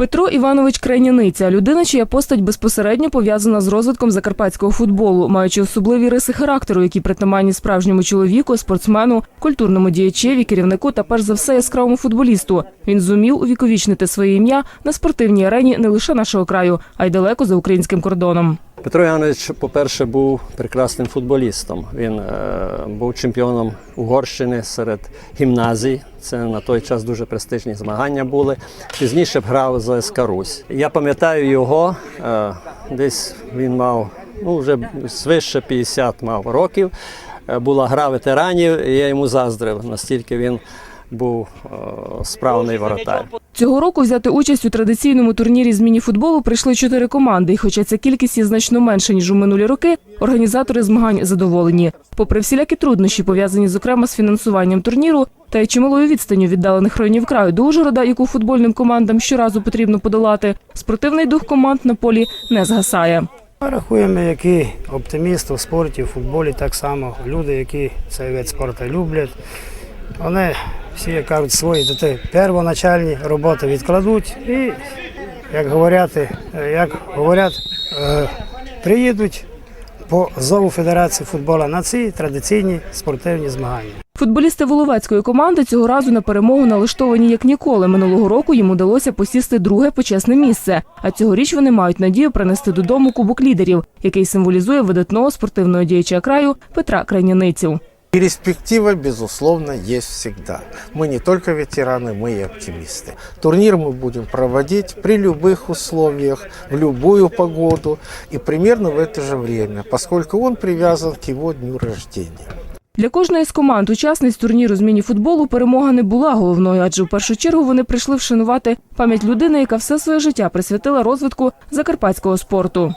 Петро Іванович Крайняниця людина, чия постать безпосередньо пов'язана з розвитком закарпатського футболу, маючи особливі риси характеру, які притаманні справжньому чоловіку, спортсмену, культурному діячеві, керівнику та перш за все яскравому футболісту. Він зумів увіковічнити своє ім'я на спортивній арені не лише нашого краю, а й далеко за українським кордоном. Петро Янович, по-перше, був прекрасним футболістом. Він е, був чемпіоном Угорщини серед гімназій. Це на той час дуже престижні змагання були. Пізніше грав за СК Русь. Я пам'ятаю його, е, десь він мав ну, вже свише 50 мав років. Е, була гра ветеранів, і я йому заздрив, настільки він був е, справний воротар. Цього року взяти участь у традиційному турнірі з міні-футболу прийшли чотири команди. І хоча ця кількість є значно менша ніж у минулі роки, організатори змагань задоволені. Попри всілякі труднощі, пов'язані зокрема з фінансуванням турніру та й чималою відстанню віддалених районів краю до Ужгорода, яку футбольним командам щоразу потрібно подолати, спортивний дух команд на полі не згасає. Ми рахуємо, які оптимісти в спорті, в футболі так само. Люди, які цей вид спорту люблять. Вони всі, як кажуть, свої дати первоначальні роботи відкладуть і, як говорять, як говорять, е, приїдуть по зову Федерації футболу на ці традиційні спортивні змагання. Футболісти Воловецької команди цього разу на перемогу налаштовані як ніколи. Минулого року їм удалося посісти друге почесне місце. А цьогоріч вони мають надію принести додому кубок лідерів, який символізує видатного спортивного діяча краю Петра Крайняницю. Перспектива, безусловно, есть всегда. Мы не только ветераны, мы и оптимисты. Турнир мы будем проводить при любых условиях, в любую погоду и примерно в это же время, поскольку он привязан к его дню рождения. Для кожної з команд учасниць турніру з міні-футболу перемога не була головною, адже в першу чергу вони прийшли вшанувати пам'ять людини, яка все своє життя присвятила розвитку закарпатського спорту.